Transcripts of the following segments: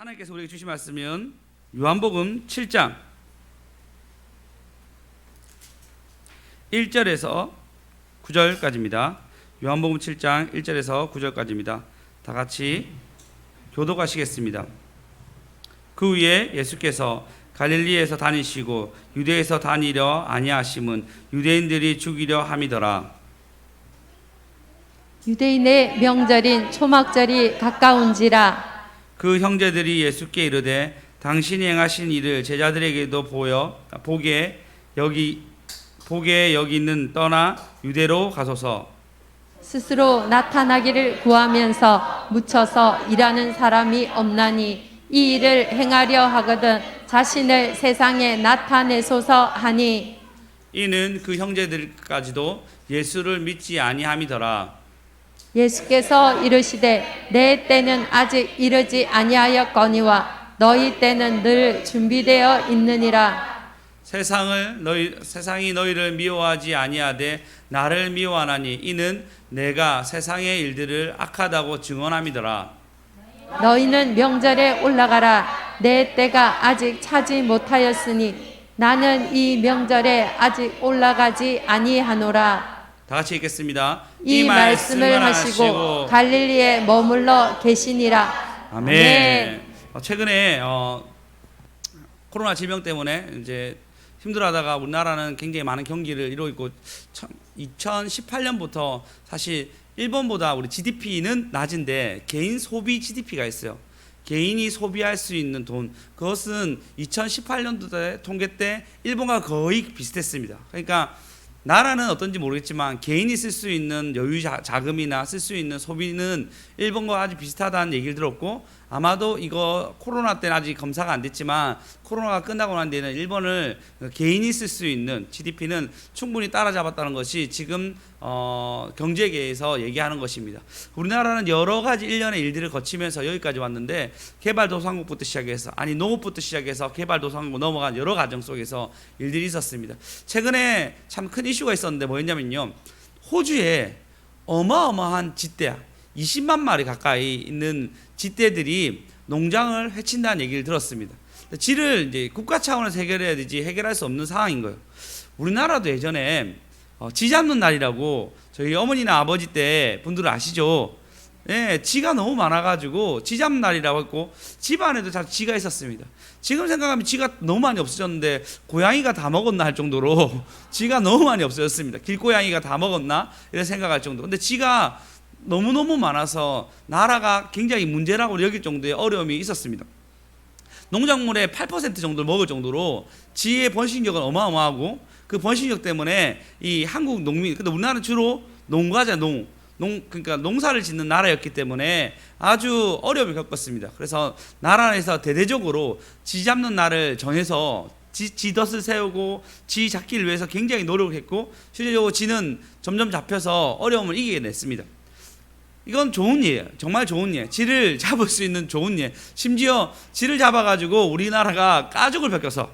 하나님께서 우리에게 주신 말씀은 요한복음 7장 1절에서 9절까지입니다. 요한복음 7장 1절에서 9절까지입니다. 다 같이 교독하시겠습니다. 그 위에 예수께서 갈릴리에서 다니시고 유대에서 다니려 아니하심은 유대인들이 죽이려 함이더라. 유대인의 명절인 초막절이 가까운지라 그 형제들이 예수께 이르되 당신이 행하신 일을 제자들에게도 보여 보게 여기 보게 여기 있는 떠나 유대로 가소서. 스스로 나타나기를 구하면서 묻혀서 일하는 사람이 없나니 이 일을 행하려 하거든 자신을 세상에 나타내소서 하니. 이는 그 형제들까지도 예수를 믿지 아니함이더라 예수께서 이르시되 내 때는 아직 이르지 아니하였거니와 너희 때는 늘 준비되어 있느니라. 세상을 너희 세상이 너희를 미워하지 아니하되 나를 미워하나니 이는 내가 세상의 일들을 악하다고 증언함이더라. 너희는 명절에 올라가라. 내 때가 아직 차지 못하였으니 나는 이 명절에 아직 올라가지 아니하노라 다 같이 읽겠습니다. 이 말씀을 하시고 갈릴리에 머물러 계시니라 아멘. 아멘. 어, 최근에 어, 코로나 질병 때문에 이제 힘들어하다가 우리나라는 굉장히 많은 경기를 이루고 있고 2018년부터 사실 일본보다 우리 GDP는 낮은데 개인 소비 GDP가 있어요. 개인이 소비할 수 있는 돈 그것은 2018년도 통계 때 일본과 거의 비슷했습니다. 그러니까 나라는 어떤지 모르겠지만 개인이 쓸 수 있는 여유 자, 자금이나 쓸 수 있는 소비는 일본과 아주 비슷하다는 얘기를 들었고 아마도 이거 코로나 때는 아직 검사가 안 됐지만 코로나가 끝나고 난 뒤에는 일본을 개인이 쓸 수 있는 GDP는 충분히 따라잡았다는 것이 지금 어, 경제계에서 얘기하는 것입니다. 우리나라는 여러 가지 일련의 일들을 거치면서 여기까지 왔는데 개발도상국부터 시작해서 아니 농업부터 시작해서 개발도상국 넘어간 여러 과정 속에서 일들이 있었습니다. 최근에 참 큰 이슈가 있었는데 뭐였냐면요. 호주에 어마어마한 쥐떼 20만 마리 가까이 있는 쥐떼들이 농장을 해친다는 얘기를 들었습니다. 쥐를 이제 국가 차원에서 해결해야 되지 해결할 수 없는 상황인 거예요. 우리나라도 예전에 어, 쥐 잡는 날이라고 저희 어머니나 아버지 때 분들은 아시죠? 예, 쥐가 너무 많아가지고 쥐 잡는 날이라고 했고 집 안에도 다 쥐가 있었습니다. 지금 생각하면 쥐가 너무 많이 없어졌는데 고양이가 다 먹었나 할 정도로 쥐가 너무 많이 없어졌습니다. 길고양이가 다 먹었나 이런 생각할 정도. 근데 쥐가 너무 너무 많아서 나라가 굉장히 문제라고 여길 정도의 어려움이 있었습니다. 농작물의 8% 정도를 먹을 정도로 쥐의 번식력은 어마어마하고 그 번식력 때문에 이 한국 농민 근데 우리나라는 주로 농가자 농. 농 그러니까 농사를 짓는 나라였기 때문에 아주 어려움을 겪었습니다. 그래서 나라에서 대대적으로 쥐 잡는 날을 정해서 지, 지덫을 세우고 쥐 잡기를 위해서 굉장히 노력을 했고 실제적으로 쥐는 점점 잡혀서 어려움을 이기게 됐습니다. 이건 좋은 예예요. 정말 좋은 예. 쥐를 잡을 수 있는 좋은 예. 심지어 쥐를 잡아가지고 우리나라가 가죽을 벗겨서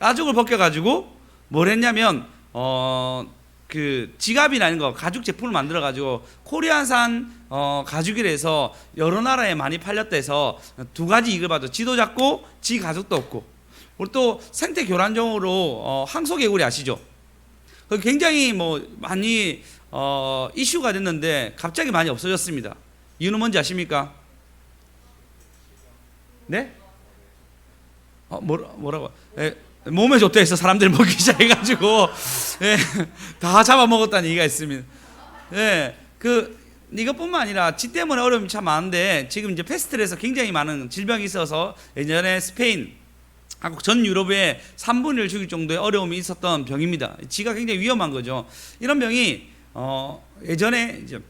가죽을 벗겨가지고 뭘 했냐면 어 그 지갑이라는 거 가죽 제품을 만들어 가지고 코리안산 어 가죽이라서 여러 나라에 많이 팔렸대서 두 가지 이익을 받아 쥐도 잡고 쥐 가죽도 없고 우리 또 생태 교란종으로 어 항소개구리 아시죠? 그 굉장히 뭐 많이 어, 이슈가 됐는데 갑자기 많이 없어졌습니다. 이유는 뭔지 아십니까? 네? 어, 뭐라, 뭐라고? 에, 몸에 좋다 해서 사람들이 먹기 시작해가지고 예, 다 잡아먹었다는 얘기가 있습니다. 예, 그 이것뿐만 아니라 쥐 때문에 어려움이 참 많은데 지금 이제 패스트에서 굉장히 많은 질병이 있어서 예전에 스페인 전 유럽의 3분의 1 죽일 정도의 어려움이 있었던 병입니다. 쥐가 굉장히 위험한 거죠. 이런 병이 어, 예전에 이제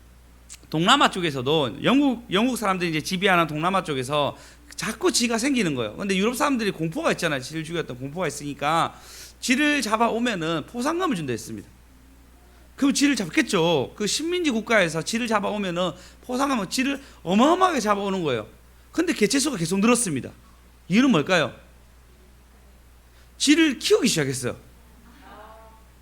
동남아 쪽에서도 영국 영국 사람들이 이제 지배하는 동남아 쪽에서 자꾸 쥐가 생기는 거예요. 근데 유럽 사람들이 공포가 있잖아요. 쥐를 죽였던 공포가 있으니까 쥐를 잡아 오면은 포상금을 준다 했습니다. 그럼 쥐를 잡겠죠. 그 식민지 국가에서 쥐를 잡아 오면은 포상금은 쥐를 어마어마하게 잡아오는 거예요. 근데 개체수가 계속 늘었습니다. 이유는 뭘까요? 쥐를 키우기 시작했어요.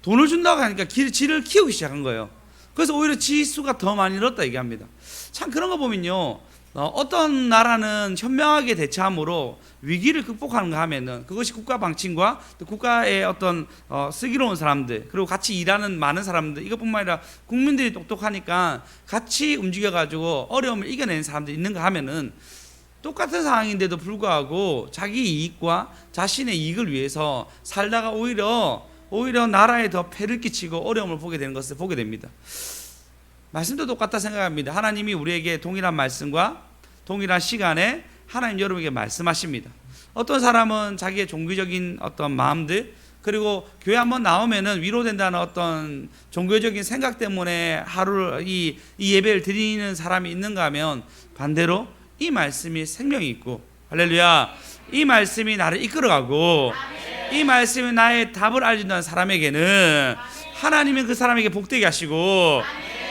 돈을 준다고 하니까 기- 쥐를 키우기 시작한 거예요. 그래서 오히려 쥐 수가 더 많이 늘었다 얘기합니다. 참 그런 거 보면요. 어, 어떤 나라는 현명하게 대처함으로 위기를 극복하는가 하면은 그것이 국가 방침과 또 국가의 어떤 어, 슬기로운 사람들 그리고 같이 일하는 많은 사람들 이것뿐만 아니라 국민들이 똑똑하니까 같이 움직여 가지고 어려움을 이겨내는 사람들이 있는가 하면은 똑같은 상황인데도 불구하고 자기 이익과 자신의 이익을 위해서 살다가 오히려 오히려 나라에 더 폐를 끼치고 어려움을 보게 되는 것을 보게 됩니다. 말씀도 똑같다 생각합니다. 하나님이 우리에게 동일한 말씀과 동일한 시간에 하나님 여러분에게 말씀하십니다. 어떤 사람은 자기의 종교적인 어떤 마음들 그리고 교회 한번 나오면은 위로된다는 어떤 종교적인 생각 때문에 하루를 이, 이 예배를 드리는 사람이 있는가 하면 반대로 이 말씀이 생명이 있고 할렐루야 이 말씀이 나를 이끌어가고 이 말씀이 나의 답을 알려준다는 사람에게는 하나님은 그 사람에게 복되게 하시고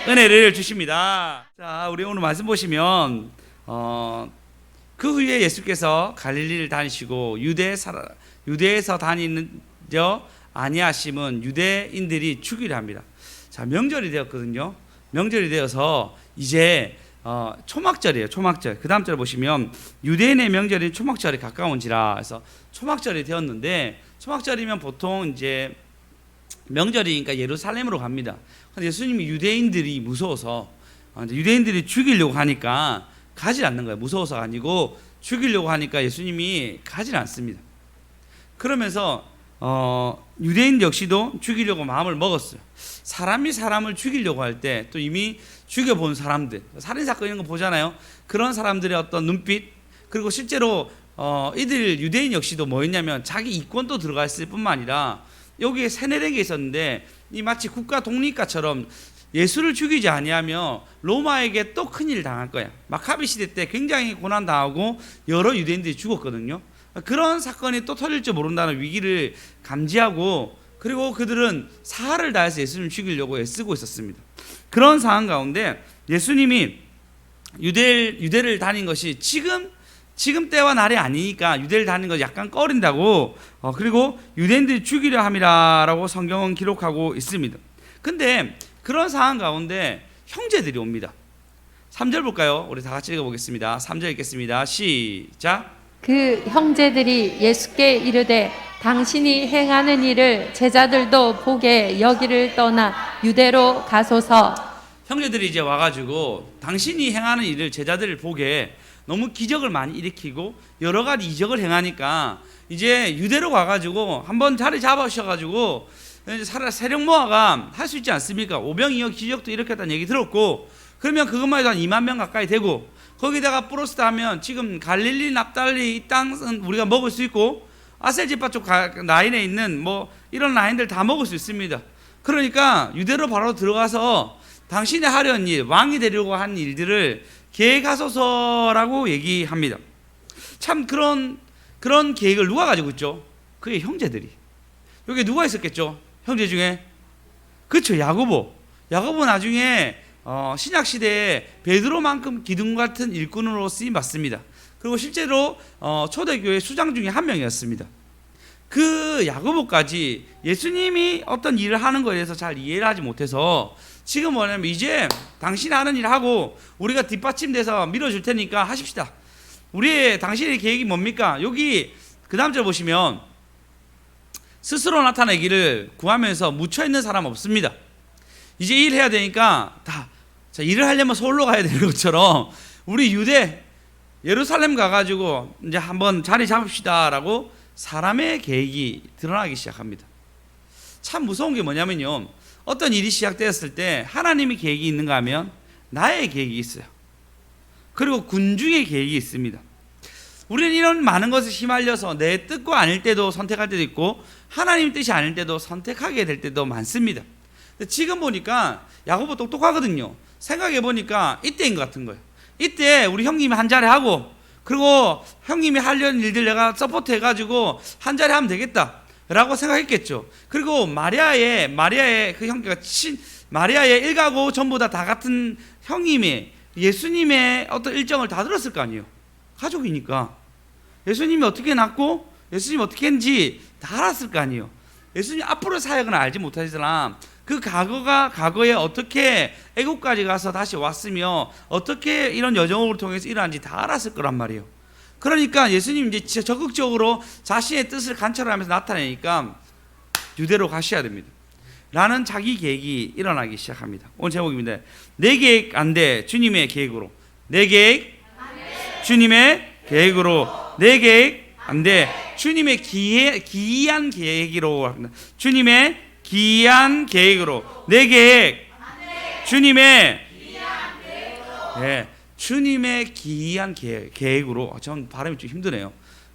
은혜를 주십니다. 자, 우리 오늘 말씀 보시면 어, 그 후에 예수께서 갈릴리를 다니시고 유대 사 유대에서 다니는 저 아니하심은 유대인들이 죽이려 합니다. 자, 명절이 되었거든요. 명절이 되어서 이제 어, 초막절이에요. 초막절. 그 다음 절 보시면 유대인의 명절인 초막절이 가까운지라 해서 초막절이 되었는데 초막절이면 보통 이제 명절이니까 예루살렘으로 갑니다. 근데 예수님이 유대인들이 무서워서 어, 유대인들이 죽이려고 하니까 가지 않는 거예요. 무서워서 아니고 죽이려고 하니까 예수님이 가지 않습니다. 그러면서 어, 유대인 역시도 죽이려고 마음을 먹었어요. 사람이 사람을 죽이려고 할 때 또 이미 죽여본 사람들, 살인 사건 이런 거 보잖아요. 그런 사람들의 어떤 눈빛 그리고 실제로 어, 이들 유대인 역시도 뭐였냐면 자기 이권도 들어가 있을 뿐만 아니라 여기에 세네랭이 있었는데 이 마치 국가 독립가처럼 예수를 죽이지 아니하며 로마에게 또 큰일 당할 거야. 마카비 시대 때 굉장히 고난 당하고 여러 유대인들이 죽었거든요. 그런 사건이 또 터질지 모른다는 위기를 감지하고 그리고 그들은 사활을 다해서 예수님을 죽이려고 애쓰고 있었습니다. 그런 상황 가운데 예수님이 유대 유대를 다닌 것이 지금 지금 때와 날이 아니니까 유대를 다니는 거 약간 꺼린다고 어, 그리고 유대인들이 죽이려 함이라라고 성경은 기록하고 있습니다. 근데 그런 상황 가운데 형제들이 옵니다. 3절 볼까요? 우리 다 같이 읽어보겠습니다. 3절 읽겠습니다. 시작. 그 형제들이 예수께 이르되 당신이 행하는 일을 제자들도 보게 여기를 떠나 유대로 가소서 형제들이 이제 와가지고 당신이 행하는 일을 제자들을 보게 너무 기적을 많이 일으키고 여러 가지 이적을 행하니까 이제 유대로 가가지고 한번 자리 사라 세력 모아가 할 수 있지 않습니까? 오병이어 기적도 일으켰다는 얘기 들었고 그러면 그것만 해도 한 2만 명 가까이 되고 거기다가 플러스 하면 지금 갈릴리 납달리 이 땅은 우리가 먹을 수 있고 아셀지파 쪽 가- 라인에 있는 뭐 이런 라인들 다 먹을 수 있습니다. 그러니까 유대로 바로 들어가서 당신이 하려는 일, 왕이 되려고 한 일들을 계획하소서라고 얘기합니다. 참 그런 그런 계획을 누가 가지고 있죠? 그의 형제들이. 여기 누가 있었겠죠? 형제 중에 그렇죠 야고보. 야고보 나중에 어, 신약 시대에 베드로만큼 기둥 같은 일꾼으로 쓰임 받습니다. 그리고 실제로 어, 초대교회 수장 중에 한 명이었습니다. 그 야고보까지 예수님이 어떤 일을 하는 거에 대해서 잘 이해를 하지 못해서 지금 뭐냐면 이제 당신 하는 일 하고 우리가 뒷받침돼서 밀어줄 테니까 하십시다. 우리의 당신의 계획이 뭡니까? 여기 그 다음 절 보시면 스스로 나타내기를 구하면서 묻혀 있는 사람 없습니다. 이제 일해야 되니까 다 자, 일을 하려면 서울로 가야 되는 것처럼 우리 유대 예루살렘 가가지고 이제 한번 자리 잡읍시다라고 사람의 계획이 드러나기 시작합니다. 참 무서운 게 뭐냐면요. 어떤 일이 시작되었을 때 하나님의 계획이 있는가 하면 나의 계획이 있어요. 그리고 군중의 계획이 있습니다. 우리는 이런 많은 것에 휘말려서 내 뜻과 아닐 때도 선택할 때도 있고 하나님 뜻이 아닐 때도 선택하게 될 때도 많습니다. 지금 보니까 야고보 똑똑하거든요. 생각해 보니까 이때인 것 같은 거예요. 이때 우리 형님이 한 자리 하고 그리고 형님이 하려는 일들 내가 서포트 해가지고 한 자리 하면 되겠다 라고 생각했겠죠. 그리고 마리아의 마리아의 그 형제가 친 마리아의 일가고 전부 다 다 같은 형님이 예수님의 어떤 일정을 다 들었을 거 아니에요. 가족이니까 예수님이 어떻게 낳고 예수님이 어떻게 했는지 다 알았을 거 아니에요. 예수님 앞으로 사역은 알지 못하지만 그 과거가 과거에 어떻게 애국까지 가서 다시 왔으며 어떻게 이런 여정을 통해서 일어난지 다 알았을 거란 말이에요. 그러니까 예수님 이제 진짜 적극적으로 자신의 뜻을 관철하면서 나타내니까 유대로 가셔야 됩니다. 라는 자기 계획이 일어나기 시작합니다. 오늘 제목입니다. 내 계획 안 돼. 주님의 계획으로. 내 계획 주님의 계획으로. 내 계획 안 돼. 주님의 기이한 계획으로. 주님의 기이한 계획으로. 내 계획 주님의 예, 주님의 기이한 계획, 계획으로 아, 전 발음이 좀 힘드네요.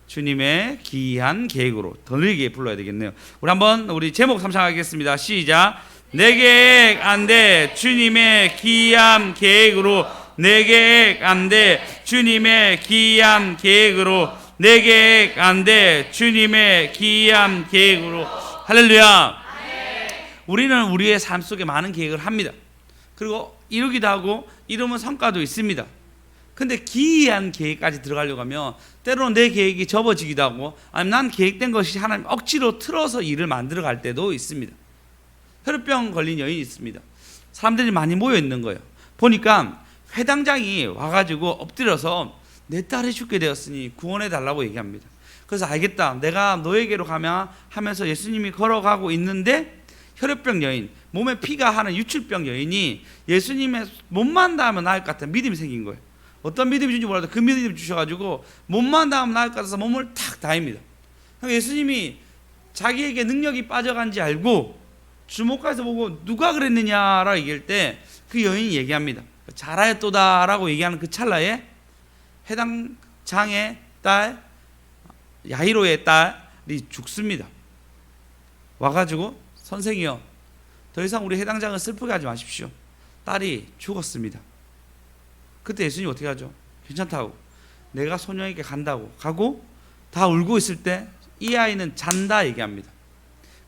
주님의 기이한 계획으로 더 느리게 불러야 되겠네요. 우리 한번 우리 제목 삼상하겠습니다. 시작. 내 계획 안 돼. 주님의 기이한 계획으로 내 계획 안 돼. 주님의 기이한 계획으로 내 계획 안 돼. 주님의 기이한 계획으로 할렐루야. 우리는 우리의 삶 속에 많은 계획을 합니다. 그리고 이루기도 하고 이루면 성과도 있습니다. 근데 기이한 계획까지 들어가려고 하면 때로는 내 계획이 접어지기도 하고 아니면 난 계획된 것이 하나님 억지로 틀어서 일을 만들어 갈 때도 있습니다. 혈병 걸린 여인이 있습니다. 사람들이 많이 모여 있는 거예요. 보니까 회당장이 와가지고 엎드려서 내 딸이 죽게 되었으니 구원해 달라고 얘기합니다. 그래서 알겠다. 내가 너에게로 가면 하면서 예수님이 걸어가고 있는데 혈액병 여인, 몸에 피가 하는 유출병 여인이 예수님의 몸만 닿으면 나을 것 같은 믿음이 생긴 거예요. 어떤 믿음이 주는지 몰라도 그 믿음이 주셔가지고 몸만 닿으면 나을 것 같아서 몸을 탁. 그러니까 예수님이 자기에게 능력이 빠져간지 알고 주목해서 보고 누가 그랬느냐라고 얘기할 때 그 여인이 얘기합니다. 잘하였도다라고 얘기하는 그 찰나에 해당 장의 딸 야이로의 딸이 죽습니다. 와가지고 선생이요 더 이상 우리 해당장은 슬프게 하지 마십시오. 딸이 죽었습니다. 그때 예수님 어떻게 하죠? 괜찮다고 내가 소녀에게 간다고 가고 다 울고 있을 때 이 아이는 잔다 얘기합니다.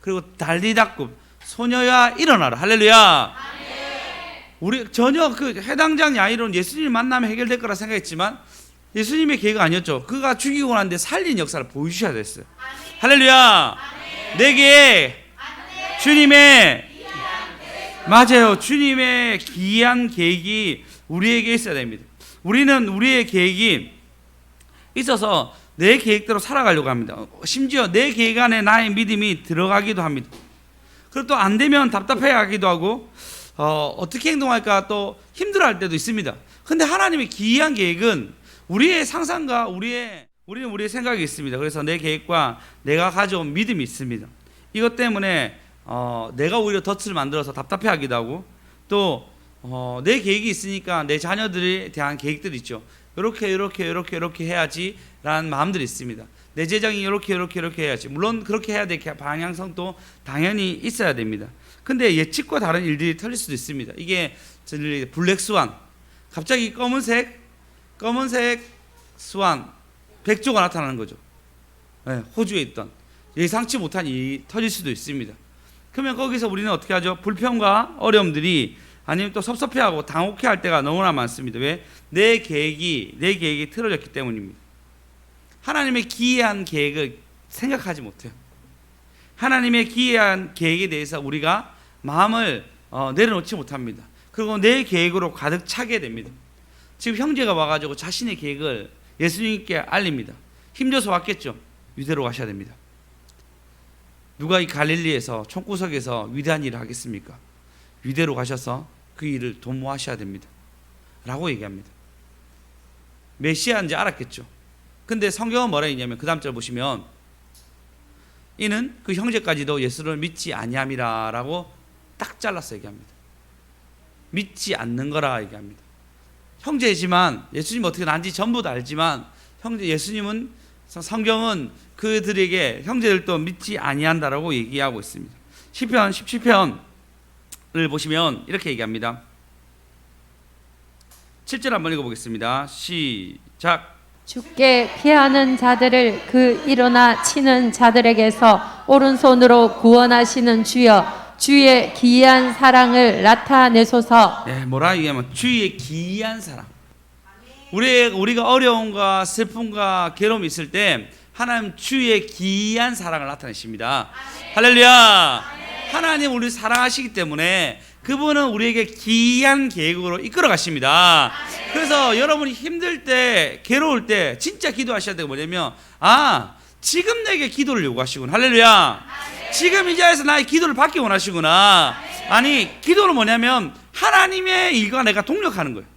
그리고 달리닫고 소녀야 일어나라 할렐루야. 우리 전혀 그 해당장 야이로는 예수님 만나면 해결될 거라 생각했지만 예수님의 계획가 아니었죠. 그가 죽이고 난데 살린 역사를 보여주셔야 됐어요. 할렐루야. 내게 주님의 맞아요. 주님의 기이한 계획이 우리에게 있어야 됩니다. 우리는 우리의 계획이 있어서 내 계획대로 살아가려고 합니다. 심지어 내 계획 안에 나의 믿음이 들어가기도 합니다. 그리고 또 안 되면 답답해 하기도 하고 어, 어떻게 행동할까 또 힘들어할 때도 있습니다. 근데 하나님의 기이한 계획은 우리의 상상과 우리의 우리는 우리의 생각이 있습니다. 그래서 내 계획과 내가 가져온 믿음이 있습니다. 이것 때문에 어, 내가 오히려 덫을 만들어서 답답해하기도 하고 또 어, 내 계획이 있으니까 내 자녀들에 대한 계획들이 있죠. 이렇게 이렇게 이렇게 이렇게 해야지라는 마음들이 있습니다. 내 재정이 이렇게 이렇게 이렇게 해야지. 물론 그렇게 해야 될 방향성도 당연히 있어야 됩니다. 근데 예측과 다른 일들이 터질 수도 있습니다. 이게 저희 블랙 스완 갑자기 검은색 검은색 스완 백조가 나타나는 거죠. 네, 호주에 있던 예상치 못한 일이 터질 수도 있습니다. 그러면 거기서 우리는 어떻게 하죠? 불평과 어려움들이 아니면 또 섭섭해하고 당혹해 할 때가 너무나 많습니다. 왜? 내 계획이 내 계획이 틀어졌기 때문입니다. 하나님의 기이한 계획을 생각하지 못해요. 하나님의 기이한 계획에 대해서 우리가 마음을 어, 내려놓지 못합니다. 그리고 내 계획으로 가득 차게 됩니다. 지금 형제가 와가지고 자신의 계획을 예수님께 알립니다. 힘줘서 왔겠죠. 유대로 가셔야 됩니다. 누가 이 갈릴리에서 총구석에서 위대한 일을 하겠습니까? 유대로 가셔서 그 일을 도모하셔야 됩니다. 라고 얘기합니다. 메시아인지 알았겠죠. 근데 성경은 뭐라 했냐면 그 다음 절 보시면 이는 그 형제까지도 예수를 믿지 아니함이라라고 딱 잘라서 얘기합니다. 믿지 않는 거라 얘기합니다. 형제지만 예수님 어떻게 난지 전부 다 알지만 형제 예수님은 성경은 그들에게 형제들도 믿지 아니한다라고 얘기하고 있습니다. 시편 17편을 보시면 이렇게 얘기합니다. 7절 한번 읽어 보겠습니다. 시작. 죽게 피하는 자들을 그 일어나 치는 자들에게서 오른손으로 구원하시는 주여 주의 기이한 사랑을 나타내소서 네, 뭐라 얘기하면 주의 기이한 사랑. 우리 우리가 어려움과 슬픔과 괴로움이 있을 때 하나님 주의 기이한 사랑을 나타내십니다. 할렐루야. 하나님 우리 사랑하시기 때문에 그분은 우리에게 기이한 계획으로 이끌어 가십니다. 그래서 여러분이 힘들 때, 괴로울 때 진짜 기도하셔야 게 뭐냐면 아, 지금 내게 기도를 요구하시구나. 할렐루야. 지금 이 자리에서 나의 기도를 받기 원하시구나. 아니, 기도는 뭐냐면 하나님의 일과 내가 동력하는 거예요.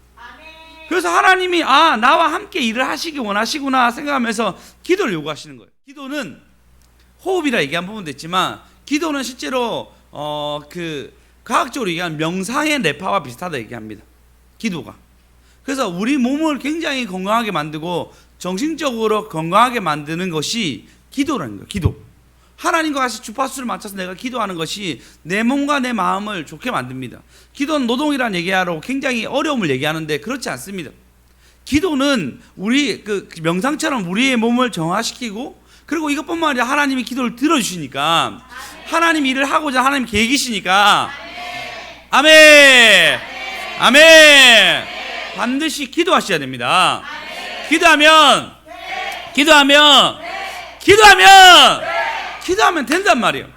그래서 하나님이 아, 나와 함께 일을 하시기 원하시구나 생각하면서 기도를 요구하시는 거예요. 기도는 호흡이라 얘기 한 부분도 있지만 기도는 실제로 어 그 과학적으로 얘기하면 명상의 뇌파와 비슷하다 얘기합니다. 기도가. 그래서 우리 몸을 굉장히 건강하게 만들고 정신적으로 건강하게 만드는 것이 기도라는 거예요. 기도. 하나님과 같이 주파수를 맞춰서 내가 기도하는 것이 내 몸과 내 마음을 좋게 만듭니다. 기도는 노동이라는 얘기하러 굉장히 어려움을 얘기하는데 그렇지 않습니다. 기도는 우리 그 명상처럼 우리의 몸을 정화시키고 그리고 이것뿐만 아니라 하나님이 기도를 들어주시니까 하나님 일을 하고자 하나님 계획이시니까. 아멘. 아멘. 반드시 기도하셔야 됩니다. 기도하면 기도하면 기도하면 기도하면 된단 말이에요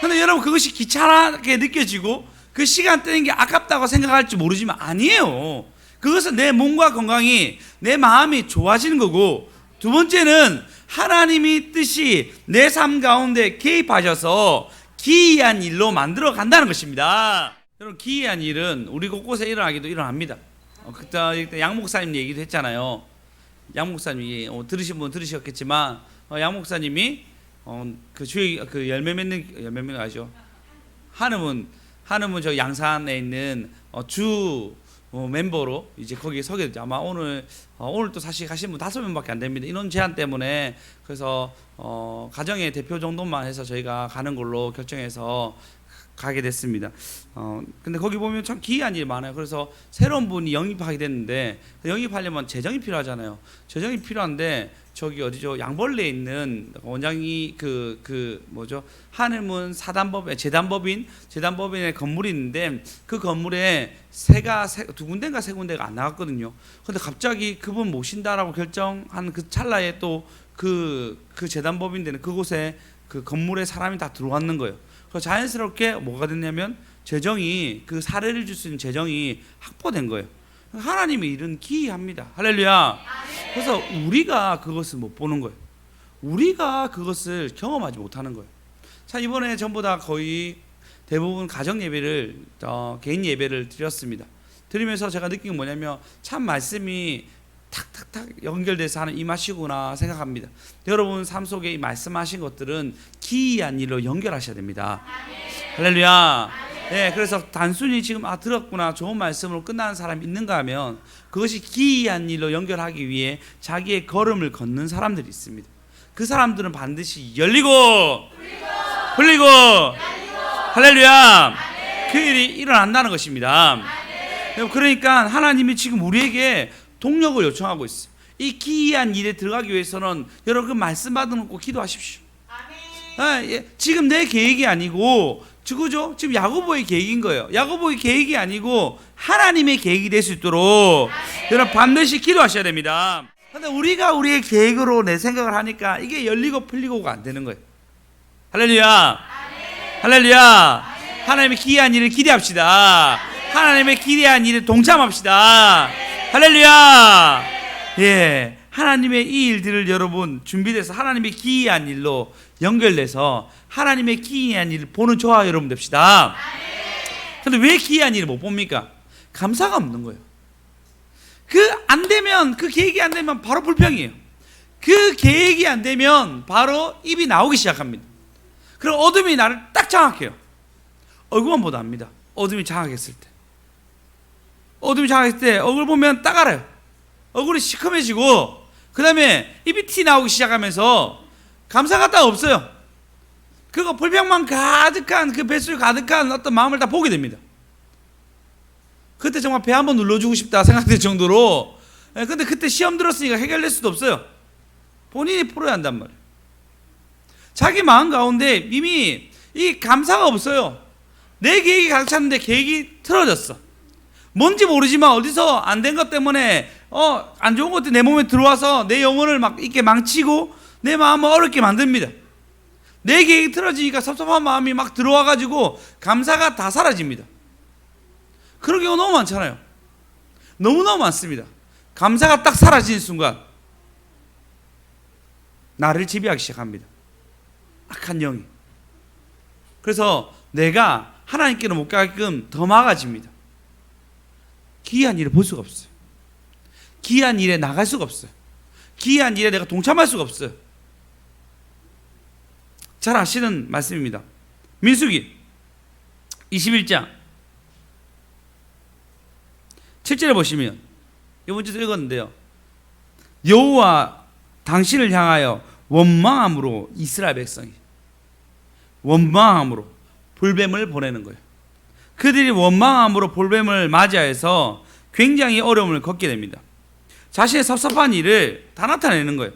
근데 여러분 그것이 귀찮게 느껴지고 그 시간 뜨는 게 아깝다고 생각할지 모르지만 아니에요 그것은 내 몸과 건강이 내 마음이 좋아지는 거고 두 번째는 하나님이 뜻이 내 삶 가운데 개입하셔서 기이한 일로 만들어 간다는 것입니다. 여러분 기이한 일은 우리 곳곳에 일어나기도 일어납니다. 어, 그때 양 목사님 얘기도 했잖아요. 양 목사님이 어, 들으신 분 들으셨겠지만 어, 양 목사님이 어, 그 주의 그 열매 맺는 열매 맺는 거 아시죠? 한음은 한음은 저 양산에 있는 어, 주 어, 멤버로 이제 거기에 서게 됐죠. 아마 오늘 어, 오늘 또 사실 가신 분 다섯 명밖에 안 됩니다. 인원 제한 때문에 그래서 어, 가정의 대표 정도만 해서 저희가 가는 걸로 결정해서 가게 됐습니다. 어, 근데 거기 보면 참 기이한 일이 많아요. 그래서 새로운 분이 영입하게 됐는데 영입하려면 재정이 필요하잖아요. 재정이 필요한데 저기 어디죠? 양벌레에 있는 원장이 그 그 뭐죠? 하늘문 사단법 재단법인 재단법인의 건물이 있는데 그 건물에 새가 세, 두 군데인가 세 군데가 안 나갔거든요. 근데 갑자기 그분 모신다라고 결정한 그 찰나에 또 그그 재단법인 되는 그곳에 그 건물에 사람이 다 들어왔는 거예요. 그래서 자연스럽게 뭐가 됐냐면 재정이 그 사례를 줄 수 있는 재정이 확보된 거예요. 하나님의 일은 기이합니다. 할렐루야. 그래서 우리가 그것을 못 보는 거예요. 우리가 그것을 경험하지 못하는 거예요. 자 이번에 전부 다 거의 대부분 가정 예배를 어, 개인 예배를 드렸습니다. 드리면서 제가 느낀 게 뭐냐면 참 말씀이 탁탁탁 연결돼서 하는 이 맛이구나 생각합니다. 여러분 삶 속에 이 말씀하신 것들은 기이한 일로 연결하셔야 됩니다. 할렐루야. 네, 그래서 단순히 지금 아 들었구나 좋은 말씀으로 끝나는 사람이 있는가 하면 그것이 기이한 일로 연결하기 위해 자기의 걸음을 걷는 사람들이 있습니다. 그 사람들은 반드시 열리고 풀리고 할렐루야 그 일이 일어난다는 것입니다. 여러분, 그러니까 하나님이 지금 우리에게 동력을 요청하고 있어요. 이 기이한 일에 들어가기 위해서는 여러분 그 말씀 받아놓고 기도하십시오. 아, 예. 지금 내 계획이 아니고 그죠? 지금 야고보의 계획인 거예요. 야고보의 계획이 아니고 하나님의 계획이 될 수 있도록 여러분 반드시 기도하셔야 됩니다. 근데 우리가 우리의 계획으로 내 생각을 하니까 이게 열리고 풀리고가 안 되는 거예요. 할렐루야. 할렐루야. 하나님의 기이한 일을 기대합시다. 하나님의 기이한 일에 동참합시다. 할렐루야. 예. 하나님의 이 일들을 여러분 준비돼서 하나님의 기이한 일로 연결돼서 하나님의 기이한 일을 보는 저와 여러분 됩시다. 근데 왜 기이한 일을 못 봅니까? 감사가 없는 거예요. 그 안 되면 그 계획이 안 되면 바로 불평이에요. 그 계획이 안 되면 바로 입이 나오기 시작합니다. 그럼 어둠이 나를 딱 장악해요. 얼굴만 보다 압니다. 어둠이 장악했을 때. 어둠이 장악했을 때 얼굴 보면 딱 알아요. 얼굴이 시커매지고 그 다음에 티 나오기 시작하면서 감사가 딱 없어요. 그거 불평만 가득한 그 뱃속에 가득한 어떤 마음을 다 보게 됩니다. 그때 정말 배 한번 눌러주고 싶다 생각될 정도로 예, 근데 그때 시험 들었으니까 해결될 수도 없어요. 본인이 풀어야 한단 말이에요. 자기 마음 가운데 이미 이 감사가 없어요. 내 계획이 가득 찼는데 계획이 틀어졌어. 뭔지 모르지만 어디서 안 된 것 때문에 어, 안 좋은 것들이 내 몸에 들어와서 내 영혼을 막 이렇게 망치고 내 마음을 어렵게 만듭니다. 내 계획이 틀어지니까 섭섭한 마음이 막 들어와가지고 감사가 다 사라집니다. 그런 경우 너무 많잖아요. 너무너무 많습니다. 감사가 딱 사라지는 순간 나를 지배하기 시작합니다. 악한 영이. 그래서 내가 하나님께로 못 가게끔 더 막아집니다. 기이한 일을 볼 수가 없어요. 기이한 일에 나갈 수가 없어요. 기이한 일에 내가 동참할 수가 없어요. 잘 아시는 말씀입니다. 민수기 21장 7절에 보시면 이번 주도 읽었는데요. 여호와 당신을 향하여 원망함으로 이스라엘 백성이 원망함으로 불뱀을 보내는 거예요. 그들이 원망함으로 불뱀을 맞이해서 굉장히 어려움을 겪게 됩니다. 자신의 섭섭한 일을 다 나타내는 거예요.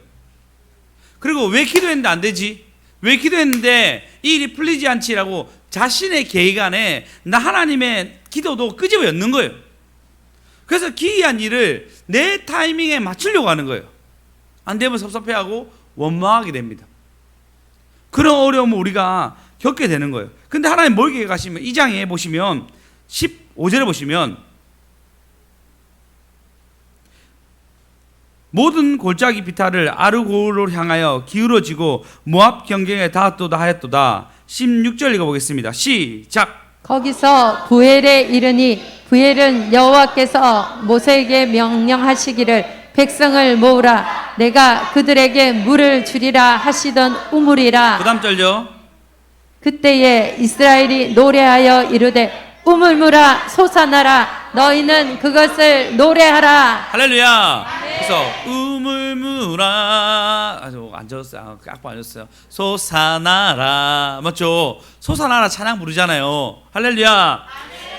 그리고 왜 기도했는데 안 되지? 왜 기도했는데 이 일이 풀리지 않지라고 자신의 계획 안에 나 하나님의 기도도 끄집어 였는 거예요. 그래서 기이한 일을 내 타이밍에 맞추려고 하는 거예요. 안 되면 섭섭해하고 원망하게 됩니다. 그런 어려움을 우리가 겪게 되는 거예요. 근데 하나님 뭘 계획하시면 이 장에 보시면 15절에 보시면 모든 골짜기 비탈을 아르고를 향하여 기울어지고 모압 경경에 닿았도다 하였도다. 16절 읽어보겠습니다. 시작. 거기서 부엘에 이르니 부엘은 여호와께서 모세에게 명령하시기를 백성을 모으라 내가 그들에게 물을 주리라 하시던 우물이라 그 다음 절요. 그때에 이스라엘이 노래하여 이르되 우물물아 솟아나라 너희는 그것을 노래하라 할렐루야. 그래서 우물무라 아주 안 졌어요. 깍안 졌어요. 소사나라 맞죠? 소사나라 찬양 부르잖아요. 할렐루야.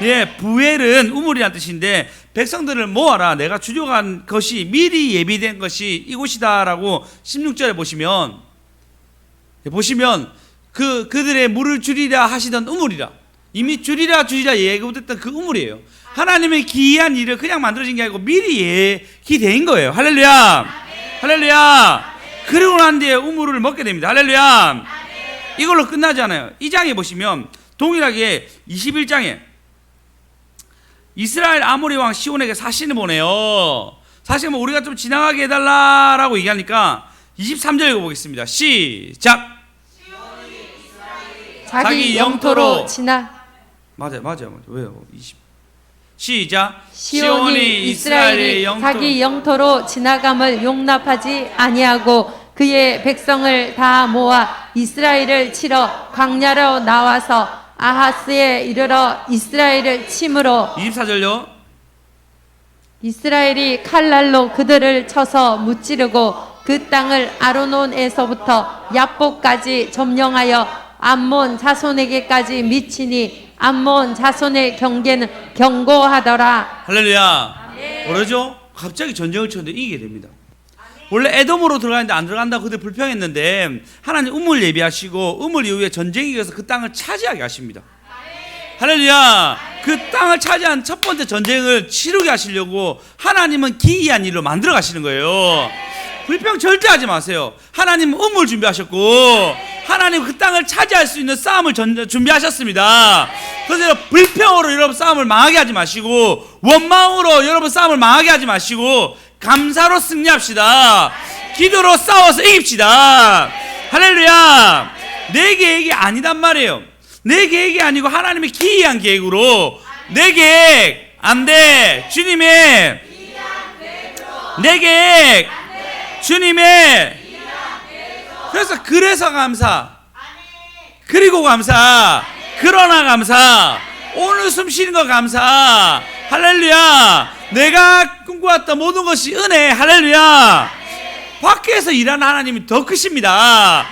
예, 부엘은 우물이란 뜻인데 백성들을 모아라. 내가 주려간 것이 미리 예비된 것이 이곳이다라고 16절에 보시면 예, 보시면 그 그들의 물을 주리라 하시던 우물이라 이미 주리라 주리라 예고됐던 그 우물이에요. 하나님의 기이한 일을 그냥 만들어진 게 아니고 미리 예기된 거예요. 할렐루야. 할렐루야. 그러고 난 뒤에 우물을 먹게 됩니다. 할렐루야. 이걸로 끝나지 않아요. 이 장에 보시면 동일하게 21장에 이스라엘 아모리 왕 시온에게 사신을 보내요. 사실 뭐 우리가 좀 지나가게 해달라라고 얘기하니까 23절 읽어보겠습니다. 시작. 자기, 자기 영토로 영토로 지나 맞아요, 맞아요, 맞아요. 왜요? 20. 시작. 시온이 이스라엘이 자기 영토로 지나감을 용납하지 아니하고 그의 백성을 다 모아 이스라엘을 치러 광야로 나와서 아하스에 이르러 이스라엘을 침으로 24절요. 이스라엘이 칼날로 그들을 쳐서 무찌르고 그 땅을 아로논에서부터 야복까지 점령하여 암몬 자손에게까지 미치니 암몬 자손의 경계는 견고하더라. 할렐루야. 모르죠? 갑자기 전쟁을 쳤는데 이기게 됩니다. 원래 에돔으로 들어가는데 안 들어간다고 그들 불평했는데 하나님 우물 예비하시고 우물 이후에 전쟁이 이어서 그 땅을 차지하게 하십니다. 할렐루야. 그 땅을 차지한 첫 번째 전쟁을 치르게 하시려고 하나님은 기이한 일로 만들어 가시는 거예요. 불평 절대 하지 마세요. 하나님은 우물 준비하셨고 하나님 그 땅을 차지할 수 있는 싸움을 전- 준비하셨습니다. 그래서 불평으로 여러분 싸움을 망하게 하지 마시고 원망으로 여러분 싸움을 망하게 하지 마시고 감사로 승리합시다. 기도로 싸워서 이깁시다. 할렐루야. 내 계획이 아니단 말이에요. 내 계획이 아니고 하나님의 기이한 계획으로 내 계획 안 돼. 주님의 내 계획 주님의 그래서 그래서 감사. 그리고 감사. 그러나 감사. 오늘 숨 쉬는 거 감사. 할렐루야. 내가 꿈꿔왔던 모든 것이 은혜. 할렐루야. 밖에서 일하는 하나님이 더 크십니다.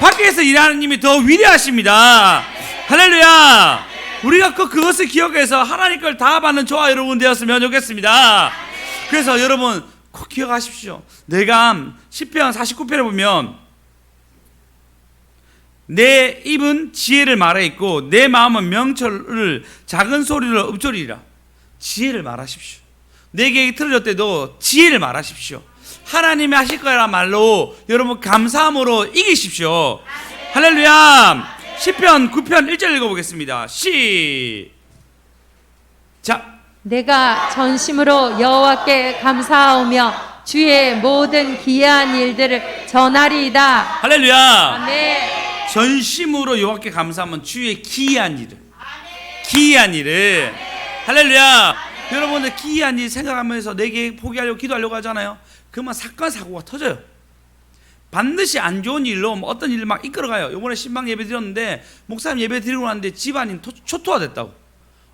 밖에서 일하는 하나님이 더 위대하십니다. 할렐루야. 우리가 그 그것을 기억해서 하나님 걸 다 받는 저와 여러분 되었으면 좋겠습니다. 그래서 여러분 꼭 기억하십시오 내가 10편 49편에 보면 내 입은 지혜를 말해 있고 내 마음은 명철을 작은 소리로 읊조리라. 지혜를 말하십시오. 내 계획이 틀어질 때도 지혜를 말하십시오. 하나님이 하실 거란 말로 여러분 감사함으로 이기십시오. 할렐루야. 10편 9편 1절 읽어보겠습니다. 시작. 내가 전심으로 여호와께 감사하오며 주의 모든 기이한 일들을 전하리이다. 할렐루야. 아멘. 전심으로 여호와께 감사하면 주의 기이한 일을. 기이한 일을. 할렐루야. 여러분들 기이한 일 생각하면서 내게 포기하려고 기도하려고 하잖아요. 그러면 사건 사고가 터져요. 반드시 안 좋은 일로 뭐 어떤 일을 막 이끌어가요. 이번에 신방 예배 드렸는데 목사님 예배 드리고 났는데 집안이 토- 초토화됐다고.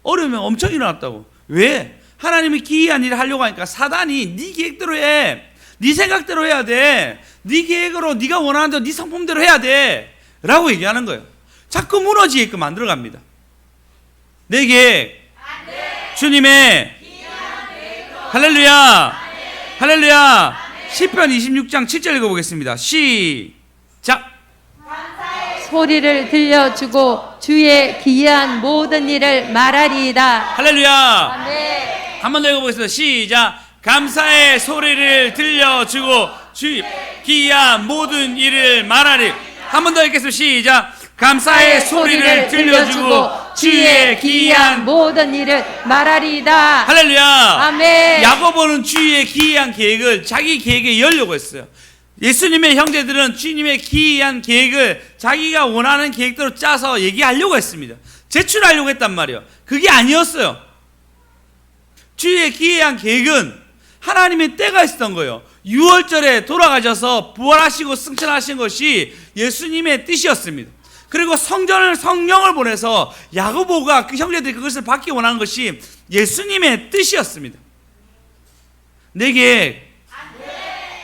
어려우면 엄청 일어났다고 왜? 하나님이 기이한 일을 하려고 하니까 사단이 네 계획대로 해. 네 생각대로 해야 돼. 네 계획으로 네가 원하는 대로 네 성품대로 해야 돼. 라고 얘기하는 거예요. 자꾸 무너지게끔 만들어 갑니다. 내 계획. 주님의 할렐루야. 할렐루야. 시편 26장 7절 읽어 보겠습니다. 시작. 소리를 들려주고 주의 기이한 모든 일을 말하리이다. 할렐루야. 아멘. 한 번 더 읽어보겠습니다. 시작. 감사의 소리를 들려주고 주 기이한 모든 일을 말하리. 한 번 더 읽겠습니다. 시작. 감사의 소리를 들려주고 주의 기이한 모든 일을 말하리이다. 할렐루야. 아멘. 야고보는 주의 기이한 계획을 자기 계획에 열려고 했어요. 예수님의 형제들은 주님의 기이한 계획을 자기가 원하는 계획대로 짜서 얘기하려고 했습니다. 제출하려고 했단 말이에요. 그게 아니었어요. 주의 기이한 계획은 하나님의 때가 있었던 거예요. 6월절에 돌아가셔서 부활하시고 승천하신 것이 예수님의 뜻이었습니다. 그리고 성전을 성령을 보내서 야고보가 그 형제들이 그것을 받기 원하는 것이 예수님의 뜻이었습니다. 내게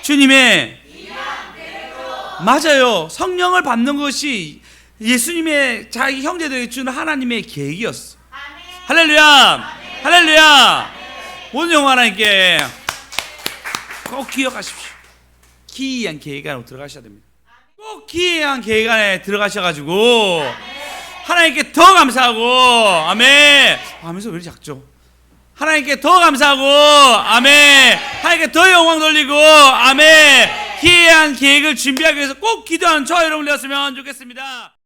주님의 맞아요. 성령을 받는 것이 예수님의 자기 형제들에게 주는 하나님의 계획이었어. 할렐루야. 할렐루야. 오늘 영화 하나님께 꼭 기억하십시오. 기이한 계획 안으로 들어가셔야 됩니다. 꼭 기이한 계획 안에 들어가셔가지고 하나님께 더 감사하고 아멘. 하면서 왜 이렇게 작죠? 하나님께 더 감사하고 아멘. 하나님께 더 영광 돌리고 아멘. 기이한 계획을 준비하기 위해서 꼭 기도하는 저 여러분 되었으면 좋겠습니다.